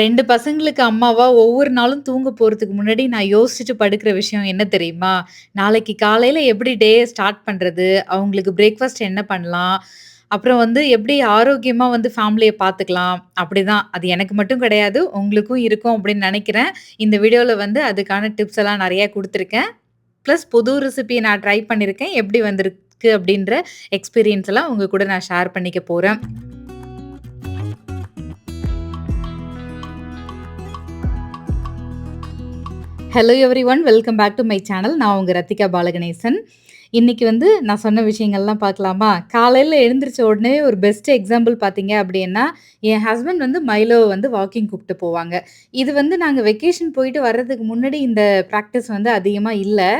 ரெண்டு பசங்களுக்கு அம்மாவா ஒவ்வொரு நாளும் தூங்க போறதுக்கு முன்னாடி நான் யோசிச்சுட்டு படுக்கிற விஷயம் என்ன தெரியுமா? நாளைக்கு காலையில எப்படி டே ஸ்டார்ட் பண்றது? அவங்களுக்கு பிரேக்ஃபாஸ்ட் என்ன பண்ணலாம்? அப்புறம் வந்து எப்படி ஆரோக்கியமா வந்து ஃபேமிலிய பார்த்துக்கலாம்? அப்படிதான். அது எனக்கு மட்டும் கிடையாது. உங்களுக்கும் இருக்கும் அப்படின்னு நினைக்கிறேன் இந்த வீடியோல வந்து அதுக்கான டிப்ஸ் எல்லாம் நெறைய குடுத்துருக்கேன். பிளஸ் புது ரெசிபி நான் ட்ரை பண்ணியிருக்கேன். எப்படி வந்திருக்கு அப்படின்ற எக்ஸ்பீரியன்ஸ் எல்லாம் உங்க கூட நான் ஷேர் பண்ணிக்க போறேன். Hello everyone welcome back to my channel. நான் உங்கள் ரத்திகா பாலகணேசன். இன்னைக்கு வந்து நான் சொன்ன விஷயங்கள்லாம் பார்க்கலாமா? காலையில் எழுந்திரிச்ச உடனே ஒரு பெஸ்ட் எக்ஸாம்பிள் பார்த்தீங்க அப்படின்னா, என் ஹஸ்பண்ட் வந்து மைலோவை வந்து வாக்கிங் கூப்பிட்டு போவாங்க. இது வந்து நாங்கள் வெக்கேஷன் போயிட்டு வர்றதுக்கு முன்னாடி இந்த ப்ராக்டிஸ் வந்து அதிகமாக இல்லை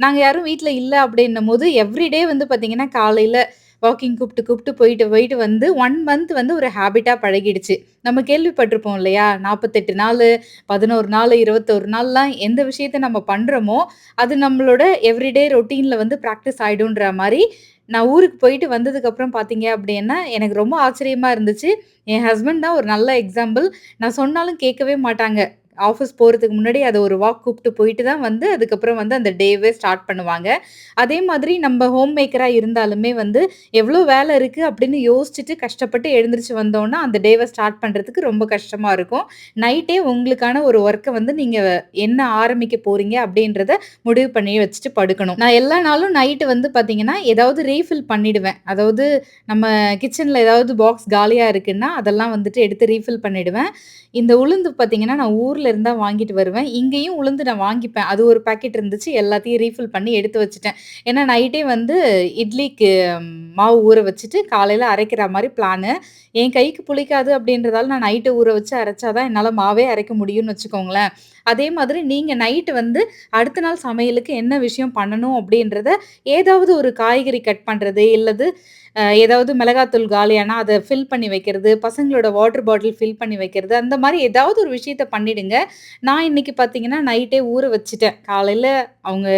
நாங்கள் யாரும் வீட்டில் இல்லை அப்படின்னும் போது எவ்ரிடே வந்து பார்த்தீங்கன்னா, காலையில் வாக்கிங் கூப்பிட்டு கூப்பிட்டு போயிட்டு போயிட்டு வந்து ஒன் மந்த் வந்து ஒரு ஹேபிட்டாக பழகிடுச்சு. நம்ம கேள்விப்பட்டிருப்போம் இல்லையா? நாற்பத்தெட்டு நாள் பதினோரு நாள் இருபத்தோரு நாள்லாம் எந்த விஷயத்த நம்ம பண்ணுறோமோ அது நம்மளோட எவ்ரிடே ரொட்டீனில் வந்து ப்ராக்டிஸ் ஆகிடும்ன்ற மாதிரி நான் ஊருக்கு போயிட்டு வந்ததுக்கப்புறம் பார்த்தீங்க அப்படின்னா, எனக்கு ரொம்ப ஆச்சரியமாக இருந்துச்சு. என் ஹஸ்பண்ட் தான் ஒரு நல்ல எக்ஸாம்பிள். நான் சொன்னாலும் கேட்கவே மாட்டாங்க. ஆஃபீஸ் போகிறதுக்கு முன்னாடி அதை ஒரு வாக் கூப்பிட்டு போயிட்டு தான் வந்து, அதுக்கப்புறம் வந்து அந்த டேவே ஸ்டார்ட் பண்ணுவாங்க. அதே மாதிரி நம்ம ஹோம் மேக்கராக இருந்தாலுமே வந்து, எவ்வளோ வேலை இருக்குது அப்படின்னு யோசிச்சுட்டு கஷ்டப்பட்டு எழுந்திரிச்சு வந்தோம்னா, அந்த டேவை ஸ்டார்ட் பண்ணுறதுக்கு ரொம்ப கஷ்டமாக இருக்கும். நைட்டே உங்களுக்கான ஒரு ஒர்க்கை வந்து நீங்கள் என்ன ஆரம்பிக்க போகிறீங்க அப்படின்றத முடிவு பண்ணி வச்சுட்டு படுக்கணும். நான் எல்லா நாளும் நைட்டு வந்து பார்த்தீங்கன்னா, ஏதாவது ரீஃபில் பண்ணிடுவேன். அதாவது நம்ம கிச்சனில் ஏதாவது பாக்ஸ் காலியாக இருக்குன்னா, அதெல்லாம் வந்துட்டு எடுத்து ரீஃபில் பண்ணிடுவேன். இந்த உளுந்து பார்த்தீங்கன்னா, நான் ஊரில் இருந்தால் வாங்கிட்டு வருவேன். இங்கேயும் உளுந்து நான் வாங்கிப்பேன். அது ஒரு பாக்கெட் இருந்துச்சு. எல்லாத்தையும் ரீஃபில் பண்ணி எடுத்து வச்சுட்டேன். ஏன்னா நைட்டே வந்து இட்லிக்கு மாவு ஊற வச்சுட்டு, காலையில் அரைக்கிற மாதிரி பிளானு. என் கைக்கு புளிக்காது அப்படின்றதால நான் நைட்டு ஊற வச்சு அரைச்சா தான் என்னால் மாவே அரைக்க முடியும்னு வச்சுக்கோங்களேன். அதே மாதிரி நீங்கள் நைட்டு வந்து அடுத்த நாள் சமையலுக்கு என்ன விஷயம் பண்ணணும் அப்படின்றத, ஏதாவது ஒரு காய்கறி கட் பண்ணுறது இல்லது ஏதாவது மிளகாத்தூள் காலியானா அதை ஃபில் பண்ணி வைக்கிறது, பசங்களோட வாட்டர் பாட்டில் ஃபில் பண்ணி வைக்கிறது, அந்த மாதிரி ஏதாவது ஒரு விஷயத்த பண்ணிடுங்க. நான் இன்னைக்கு பார்த்தீங்கன்னா, நைட்டே ஊற வச்சுட்டேன். காலையில் அவங்க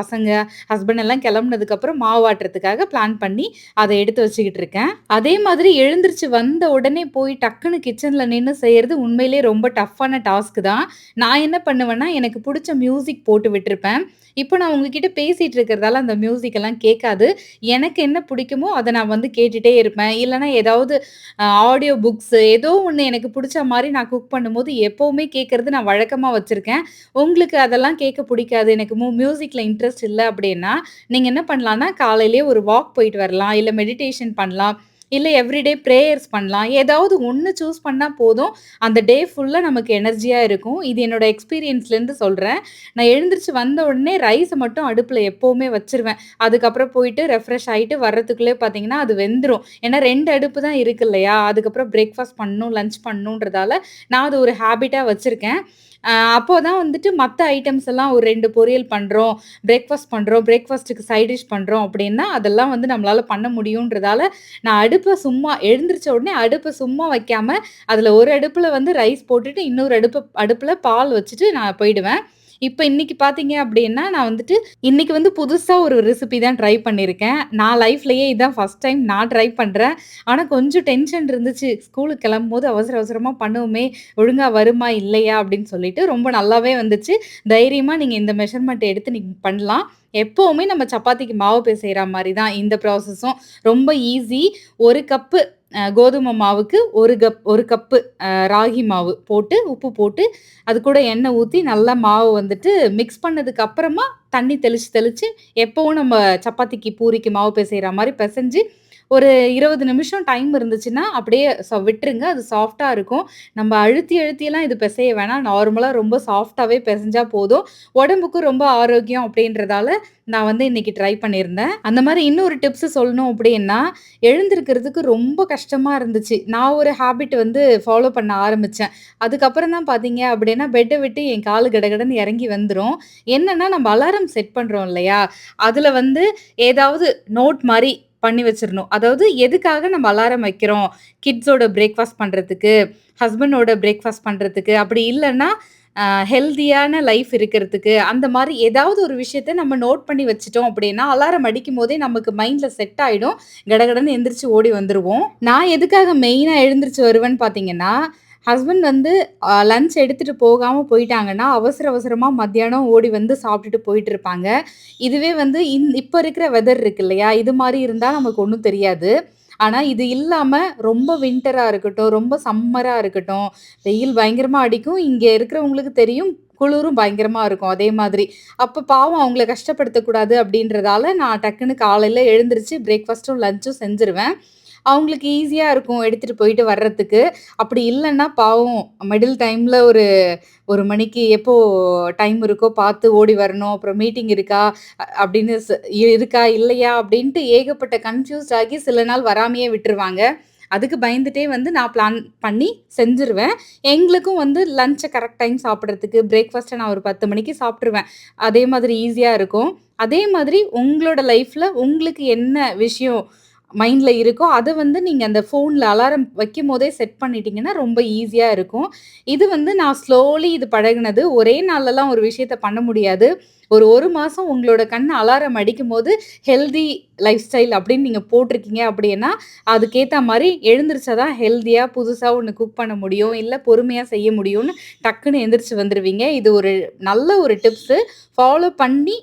பசங்க, ஹஸ்பண்ட் எல்லாம் கிளம்புனதுக்கப்புறம் மாவாட்டுறதுக்காக பிளான் பண்ணி, அதை எடுத்து வச்சுக்கிட்டு இருக்கேன். அதே மாதிரி எழுந்திரிச்சு வந்த உடனே போய் டக்குன்னு கிச்சனில் நின்று செய்கிறது உண்மையிலேயே ரொம்ப டஃப்பான டாஸ்க் தான். நான் என்ன பண்ணுவேன்னா, எனக்கு பிடிச்ச மியூசிக் போட்டு விட்டுருப்பேன். இப்போ நான் உங்ககிட்ட பேசிகிட்டு இருக்கிறதால அந்த மியூசிக் எல்லாம் கேட்காது. எனக்கு என்ன பிடிக்குமோ அதை நான் வந்து கேட்டுட்டே இருப்பேன். இல்லைனா ஏதாவது ஆடியோ புக்ஸ் ஏதோ ஒன்று எனக்கு பிடிச்ச மாதிரி நான் குக் பண்ணும்போது எப்போவுமே கேட்கறது நான் வழக்கமாக வச்சுருக்கேன் உங்களுக்கு அதெல்லாம் கேட்க பிடிக்காது. எனக்கு மு மியூசிக்கில் இன்ட்ரெஸ்ட் இல்லை அப்படின்னா, நீங்கள் என்ன பண்ணலாம்னா, காலையிலேயே ஒரு வாக் போயிட்டு வரலாம். இல்லை மெடிடேஷன் பண்ணலாம். இல்லை எவ்ரிடே ப்ரேயர்ஸ் பண்ணலாம். ஏதாவது ஒன்று சூஸ் பண்ணால் போதும். அந்த டே ஃபுல்லாக நமக்கு எனர்ஜியாக இருக்கும். இது என்னோட எக்ஸ்பீரியன்ஸ்லேருந்து சொல்கிறேன் நான் எழுந்திரிச்சு வந்த உடனே ரைஸை மட்டும் அடுப்பில் எப்போவுமே வச்சுருவேன். அதுக்கப்புறம் போயிட்டு ரெஃப்ரெஷ் ஆகிட்டு வர்றதுக்குள்ளே பார்த்தீங்கன்னா, அது வெந்துடும் ஏன்னா ரெண்டு அடுப்பு தான் இருக்கு இல்லையா? அதுக்கப்புறம் பிரேக்ஃபாஸ்ட் பண்ணணும், லஞ்ச் பண்ணணுன்றதால, நான் அது ஒரு ஹேபிட்டாக வச்சுருக்கேன் அ அப்போ தான் வந்துட்டு மற்ற ஐட்டம்ஸ் எல்லாம் ஒரு ரெண்டு பொரியல் பண்ணுறோம் பிரேக்ஃபாஸ்ட் பண்ணுறோம் பிரேக்ஃபாஸ்ட்டுக்கு சைட் டிஷ் பண்ணுறோம் அப்படின்னா, அதெல்லாம் வந்து நம்மளால் பண்ண முடியுன்றதால, நான் அடுப்பு சும்மா எழுந்திரிச்ச உடனே அடுப்பை சும்மா வைக்காம, அதில் ஒரு அடுப்பில் வந்து ரைஸ் போட்டுட்டு, இன்னொரு அடுப்பு அடுப்பில் பால் வச்சுட்டு நான் போயிடுவேன். இப்போ இன்னைக்கு பார்த்தீங்க அப்படின்னா, நான் வந்துட்டு இன்னைக்கு வந்து புதுசாக ஒரு ரெசிபி தான் ட்ரை பண்ணியிருக்கேன். நான் லைஃப்லையே இதான் ஃபஸ்ட் டைம் நான் ட்ரை பண்ணுறேன் ஆனால் கொஞ்சம் டென்ஷன் இருந்துச்சு. ஸ்கூலுக்கு கிளம்பும் போது அவசர அவசரமாக பண்ணுவோமே, ஒழுங்காக வருமா இல்லையா அப்படின்னு சொல்லிட்டு, ரொம்ப நல்லாவே வந்துச்சு. தைரியமாக நீங்கள் இந்த மெஷர்மெண்ட் எடுத்து நீங்கள் பண்ணலாம். எப்போவுமே நம்ம சப்பாத்திக்கு மாவு பிசையிற மாதிரி தான் இந்த ப்ராசஸும். ரொம்ப ஈஸி. ஒரு கப்பு கோதுமை மாவுக்கு ஒரு கப் ஒரு கப்பு ராகி மாவு போட்டு, உப்பு போட்டு, அது கூட எண்ணெய் ஊற்றி நல்லா மாவு வந்துட்டு மிக்ஸ் பண்ணதுக்கு அப்புறமா தண்ணி தெளிச்சு தெளித்து எப்பவும் நம்ம சப்பாத்திக்கு, பூரிக்கு மாவு பிசைகிற மாதிரி பிசைஞ்சு ஒரு 20 நிமிஷம் டைம் இருந்துச்சுன்னா, அப்படியே ச விட்டுருங்க. அது சாஃப்டாக இருக்கும். நம்ம அழுத்தி அழுத்தியெல்லாம் இது பிசைய வேணாம். நார்மலாக ரொம்ப சாஃப்டாகவே பிசைஞ்சா போதும். உடம்புக்கும் ரொம்ப ஆரோக்கியம் அப்படின்றதால, நான் வந்து இன்னைக்கு ட்ரை பண்ணியிருந்தேன். அந்த மாதிரி இன்னொரு டிப்ஸ் சொல்லணும் அப்படின்னா, எழுந்திருக்கிறதுக்கு ரொம்ப கஷ்டமாக இருந்துச்சு. நான் ஒரு ஹேபிட் வந்து ஃபாலோ பண்ண ஆரம்பித்தேன் அதுக்கப்புறம் தான் பார்த்தீங்க அப்படின்னா, பெட்டை விட்டு என் காலு கடகடன்னு இறங்கி வந்துடும் என்னன்னா, நம்ம அலாரம் செட் பண்ணுறோம் இல்லையா? அதில் வந்து ஏதாவது நோட் மாதிரி பண்ணி வச்சிடணும் அதாவது எதுக்காக நம்ம அலாரம் வைக்கிறோம்? கிட்ஸோட பிரேக்ஃபாஸ்ட் பண்ணுறதுக்கு ஹஸ்பண்டோட பிரேக்ஃபாஸ்ட் பண்ணுறதுக்கு அப்படி இல்லைன்னா ஹெல்தியான லைஃப் இருக்கிறதுக்கு, அந்த மாதிரி ஏதாவது ஒரு விஷயத்த நம்ம நோட் பண்ணி வச்சுட்டோம் அப்படின்னா, அலாரம் அடிக்கும்போதே நமக்கு மைண்டில் செட் ஆகிடும் கடகடன்னு எந்திரிச்சு ஓடி வந்துடுவோம் நான் எதுக்காக மெயினாக எழுந்திரிச்சு வருவேன்னு பார்த்தீங்கன்னா, ஹஸ்பண்ட் வந்து லன்ச் லஞ்ச் போகாமல் போயிட்டாங்கன்னா, அவசர அவசரமாக மத்தியானம் ஓடி வந்து சாப்பிட்டுட்டு போயிட்டு இருப்பாங்க. இதுவே வந்து இந் இப்போ இருக்கிற வெதர் இருக்கு இல்லையா? இது மாதிரி இருந்தால் நமக்கு ஒன்றும் தெரியாது. ஆனால் இது இல்லாமல் ரொம்ப வின்டராக இருக்கட்டும், ரொம்ப சம்மராக இருக்கட்டும், வெயில் பயங்கரமாக அடிக்கும். இங்கே இருக்கிறவங்களுக்கு தெரியும், குளிரும் பயங்கரமாக இருக்கும் அதே மாதிரி. அப்போ பாவம் அவங்கள கஷ்டப்படுத்தக்கூடாது அப்படின்றதால, நான் டக்குனு காலையில் எழுந்திரிச்சு பிரேக்ஃபாஸ்ட்டும், லஞ்சும் செஞ்சுருவேன். அவங்களுக்கு ஈஸியாக இருக்கும் எடுத்துகிட்டு போயிட்டு வர்றதுக்கு. அப்படி இல்லைன்னா பாவம் மிடில் டைமில் ஒரு ஒரு மணிக்கு எப்போ டைம் இருக்கோ பார்த்து ஓடி வரணும். அப்புறம் மீட்டிங் இருக்கா? அப்படின்னு இருக்கா? இல்லையா? அப்படின்ட்டு ஏகப்பட்ட கன்ஃபியூஸ்ட் ஆகி சில நாள் வராமையே விட்டுருவாங்க. அதுக்கு பயந்துட்டே வந்து நான் பிளான் பண்ணி செஞ்சுருவேன். எங்களுக்கும் வந்து லஞ்சை கரெக்ட் டைம் சாப்பிட்றதுக்கு பிரேக்ஃபாஸ்ட்டை நான் ஒரு 10 மணிக்கு சாப்பிட்ருவேன் அதே மாதிரி ஈஸியாக இருக்கும். அதே மாதிரி உங்களோட லைஃப்பில் உங்களுக்கு என்ன விஷயம் மைண்டில் இருக்கோ, அதை வந்து நீங்கள் அந்த ஃபோனில் அலாரம் வைக்கும்போதே செட் பண்ணிட்டீங்கன்னா, ரொம்ப ஈஸியாக இருக்கும். இது வந்து நான் ஸ்லோலி இது பழகுனது. ஒரே நாள்லலாம் ஒரு விஷயத்த பண்ண முடியாது. ஒரு ஒரு மாதம் உங்களோட கண் அலாரம் அடிக்கும்போது, ஹெல்தி லைஃப் ஸ்டைல் அப்படின்னு நீங்கள் போட்டிருக்கீங்க அப்படின்னா, அதுக்கேற்ற மாதிரி எழுந்திரிச்சா தான் ஹெல்த்தியாக புதுசாக ஒன்று குக் பண்ண முடியும். இல்லை பொறுமையாக செய்ய முடியும்னு டக்குன்னு எந்திரிச்சு வந்துடுவீங்க இது ஒரு நல்ல ஒரு டிப்ஸு. ஃபாலோ பண்ணி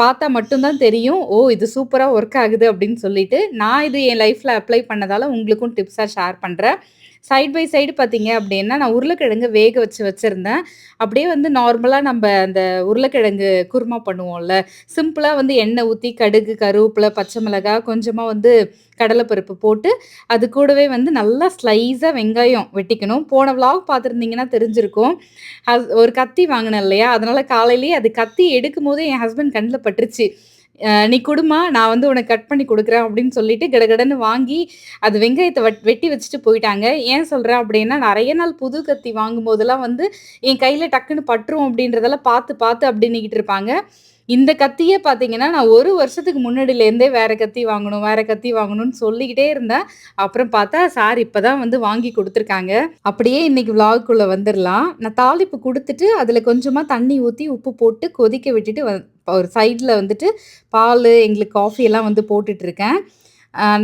பார்த்தா மட்டும்தான் தெரியும். ஓ! இது சூப்பராக ஒர்க் ஆகுது அப்படின்னு சொல்லிட்டு. நான் இது என் லைஃப்பில் அப்ளை பண்ணதால் உங்களுக்கும் டிப்ஸாக ஷேர் பண்ணுறேன் சைட் பை சைடு பார்த்தீங்க அப்படின்னா, நான் உருளைக்கிழங்கு வேக வச்சு வச்சுருந்தேன் அப்படியே வந்து நார்மலாக நம்ம அந்த உருளைக்கிழங்கு குருமா பண்ணுவோம்ல, சிம்பிளாக வந்து எண்ணெய் ஊற்றி கடுகு, கருவேப்பிலை பச்சை மிளகாய், கொஞ்சமாக வந்து கடலைப்பருப்பு போட்டு, அது கூடவே வந்து நல்லா ஸ்லைஸாக வெங்காயம் வெட்டிக்கணும். போன விளாக் பார்த்துருந்தீங்கன்னா தெரிஞ்சிருக்கும். அது ஒரு கத்தி வாங்கினேன் இல்லையா? அதனால காலையிலேயே அது கத்தி எடுக்கும் போது என் ஹஸ்பண்ட் கண்ணில் பட்டுருச்சு. "நீ கொடுமா நான் வந்து உனக்கு கட் பண்ணி கொடுக்குறேன் அப்படின்னு சொல்லிட்டு கடகடன்னு வாங்கி, அது வெங்காயத்தை வட் வெட்டி வச்சுட்டு போயிட்டாங்க. ஏன் சொல்கிறேன் அப்படின்னா, நிறைய நாள் புது கத்தி வாங்கும்போதெல்லாம் வந்து, என் கையில் டக்குன்னு பட்டுரும் அப்படின்றதெல்லாம் பார்த்து பார்த்து அப்படி இருப்பாங்க. இந்த கத்தியே பார்த்தீங்கன்னா, நான் ஒரு வருஷத்துக்கு முன்னாடிலேருந்தே வேற கத்தி வாங்கணும், வேற கத்தி வாங்கணும்னு சொல்லிக்கிட்டே இருந்தேன். அப்புறம் பார்த்தா சார் இப்போ தான் வந்து வாங்கி கொடுத்துருக்காங்க அப்படியே இன்னைக்கு விலாகுக்குள்ளே வந்துடலாம் நான் தாளிப்பு கொடுத்துட்டு அதில் கொஞ்சமாக தண்ணி ஊற்றி உப்பு போட்டு கொதிக்க விட்டுட்டு வ ஒரு சைடில் வந்துட்டு பால் எங்களுக்கு காஃபி எல்லாம் வந்து போட்டுட்ருக்கேன்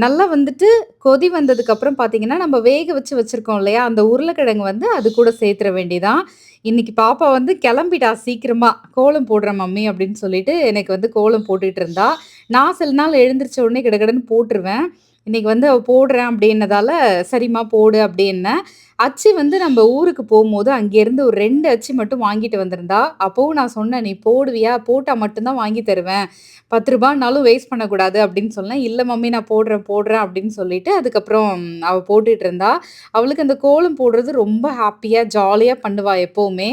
நல்லா வந்துட்டு கொதி வந்ததுக்கப்புறம் பார்த்தீங்கன்னா, நம்ம வேக வச்சு வச்சுருக்கோம் இல்லையா? அந்த உருளைக்கிழங்கு வந்து அது கூட சேர்த்துற வேண்டிதான் இன்னைக்கு பாப்பா வந்து கிளம்பிட்டா சீக்கிரமாக "கோலம் போடுறேன் மம்மி" அப்படின்னு சொல்லிட்டு எனக்கு வந்து கோலம் போட்டுட்டு இருந்தா. நான் சில நாள் எழுந்திரிச்ச உடனே கிடக்கடன்னு போட்டுருவேன். இன்னைக்கு வந்து போடுறேன் அப்படின்னதால, "சரிம்மா போடு" அப்படின்னேன். அச்சு வந்து நம்ம ஊருக்கு போகும்போது அங்கேருந்து ஒரு ரெண்டு அச்சு மட்டும் வாங்கிட்டு வந்திருந்தா. அப்போவும் நான் சொன்னேன், "நீ போடுவியா? போட்டால் மட்டும்தான் வாங்கி தருவேன். பத்து ரூபான்னாலும் வேஸ்ட் பண்ணக்கூடாது" அப்படின்னு சொன்னேன். இல்லை மம்மி நான் போடுறேன், போடுறேன்" அப்படின்னு சொல்லிட்டு, அதுக்கப்புறம் அவள் போட்டுட்டு இருந்தா. அவளுக்கு அந்த கோலம் போடுறது ரொம்ப ஹாப்பியாக ஜாலியாக பண்ணுவா எப்போவுமே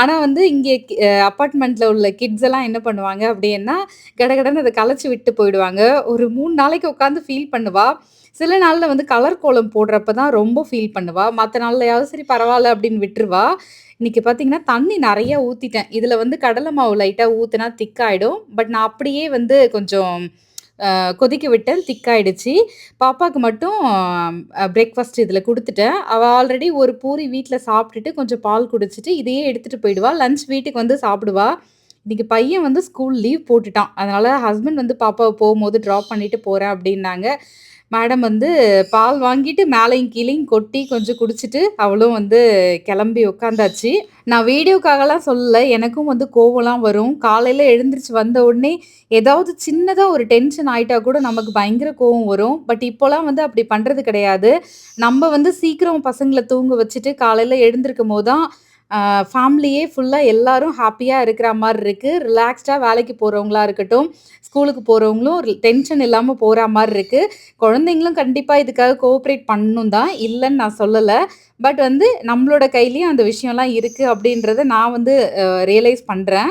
ஆனால் வந்து இங்கே அப்பார்ட்மெண்ட்டில் உள்ள கிட்ஸ் எல்லாம் என்ன பண்ணுவாங்க அப்படின்னா, கடகடன்னு அதை கலைச்சி விட்டு போயிடுவாங்க. ஒரு மூணு நாளைக்கு உட்காந்து ஃபீல் பண்ணுவா. சில நாளில் வந்து கலர் கோலம் போடுறப்ப தான் ரொம்ப ஃபீல் பண்ணுவா. மற்ற நாள்லையாவது சரி பரவாயில்ல அப்படின்னு விட்டுருவா. இன்னைக்கு பார்த்தீங்கன்னா, தண்ணி நிறையா ஊற்றிட்டேன் இதில் வந்து கடலை மாவு லைட்டாக ஊற்றினா திக்காயிடும் பட் நான் அப்படியே வந்து கொஞ்சம் கொதிக்க விட்டேன். திக்காயிடுச்சு பாப்பாவுக்கு மட்டும் பிரேக்ஃபாஸ்ட் இதில் கொடுத்துட்டேன் அவள் ஆல்ரெடி ஒரு பூரி வீட்டில் சாப்பிட்டுட்டு, கொஞ்சம் பால் குடிச்சிட்டு, இதையே எடுத்துகிட்டு போயிடுவா. லஞ்ச் வீட்டுக்கு வந்து சாப்பிடுவா. இன்னைக்கு பையன் வந்து ஸ்கூல் லீவ் போட்டுட்டான். அதனால ஹஸ்பண்ட் வந்து பாப்பாவை போகும்போது ட்ராப் பண்ணிட்டு போகிறேன் அப்படின்னாங்க. மேடம் வந்து பால் வாங்கிட்டு மேலையும் கீழையும் கொட்டி கொஞ்சம் குடிச்சிட்டு, அவளும் வந்து கிளம்பி உட்காந்தாச்சு. நான் வீடியோக்காகலாம் சொல்லல. எனக்கும் வந்து கோவம்லாம் வரும். காலையில் எழுந்திரிச்சு வந்த உடனே, ஏதாவது சின்னதாக ஒரு டென்ஷன் ஆயிட்டா கூட நமக்கு பயங்கர கோவம் வரும். பட் இப்போலாம் வந்து அப்படி பண்ணுறது கிடையாது. நம்ம வந்து சீக்கிரம் பசங்களை தூங்க வச்சுட்டு, காலையில எழுந்திருக்கும்போது தான் ஃபேமிலியே ஃபுல்லாக எல்லாரும் ஹாப்பியாக இருக்கிற மாதிரி இருக்குது ரிலாக்ஸ்டாக வேலைக்கு போகிறவங்களா இருக்கட்டும், ஸ்கூலுக்கு போகிறவங்களும் டென்ஷன் இல்லாமல் போகிற மாதிரி இருக்குது குழந்தைங்களும் கண்டிப்பாக இதுக்காக கோஆப்ரேட் பண்ணணும் தான். இல்லைன்னு நான் சொல்லலை. பட் வந்து நம்மளோட கையிலையும் அந்த விஷயம்லாம் இருக்குது அப்படின்றத நான் வந்து ரியலைஸ் பண்ணுறேன்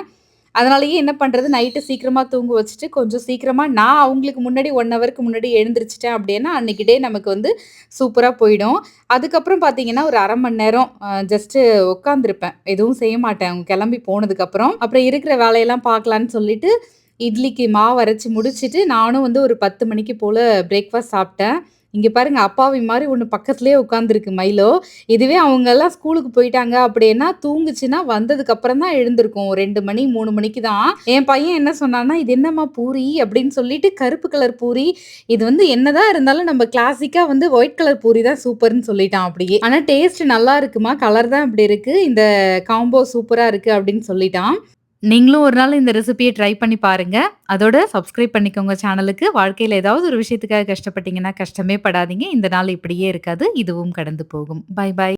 அதனாலேயே என்ன பண்றது, நைட்டு சீக்கிரமா தூங்க வச்சுட்டு, கொஞ்சம் சீக்கிரமா நான் அவங்களுக்கு முன்னாடி ஒன் ஹவருக்கு முன்னாடி எழுந்திரிச்சிட்டேன் அப்படின்னா, அன்னைக்கு டே நமக்கு வந்து சூப்பரா போயிடும். அதுக்கப்புறம் பார்த்தீங்கன்னா, ஒரு அரை மணி நேரம் ஜஸ்ட்டு உட்காந்துருப்பேன். எதுவும் செய்ய மாட்டேன். அவங்க கிளம்பி போனதுக்கப்புறம். அப்புறம் இருக்கிற வேலையெல்லாம் பார்க்கலான்னு சொல்லிட்டு, இட்லிக்கு மாவு அரைச்சி முடிச்சுட்டு, நானும் வந்து ஒரு 10 மணிக்கு போல பிரேக்ஃபாஸ்ட் சாப்பிட்டேன். இங்க பாருங்க அப்பாவி மாதிரி ஒண்ணு பக்கத்துலேயே உட்காந்துருக்கு மைலோ. இதுவே அவங்கெல்லாம் ஸ்கூலுக்கு போயிட்டாங்க அப்படின்னா, தூங்குச்சுன்னா வந்ததுக்கப்புறம் தான் எழுந்திருக்கும். ரெண்டு மணி, மூணு மணிக்கு தான். என் பையன் என்ன சொன்னான்னா, "இது என்னம்மா பூரி?" அப்படின்னு சொல்லிட்டு கருப்பு கலர் பூரி. இது வந்து என்னதான் இருந்தாலும் நம்ம கிளாசிக்கா வந்து ஒயிட் கலர் பூரி தான் சூப்பர்னு சொல்லிட்டான் அப்படியே. ஆனா டேஸ்ட் நல்லா இருக்குமா, கலர் தான் இப்படி இருக்கு. இந்த காம்போ சூப்பரா இருக்கு அப்படின்னு சொல்லிட்டான். நீங்களும் ஒரு நாள் இந்த ரெசிபியை ட்ரை பண்ணி பாருங்க. அதோட சப்ஸ்கிரைப் பண்ணிக்கோங்க சேனலுக்கு. வாழ்க்கையில் ஏதாவது ஒரு விஷயத்துக்காக கஷ்டப்பட்டீங்கன்னா, கஷ்டமே படாதீங்க. இந்த நாள் இப்படியே இருக்காது. இதுவும் கடந்து போகும். Bye bye.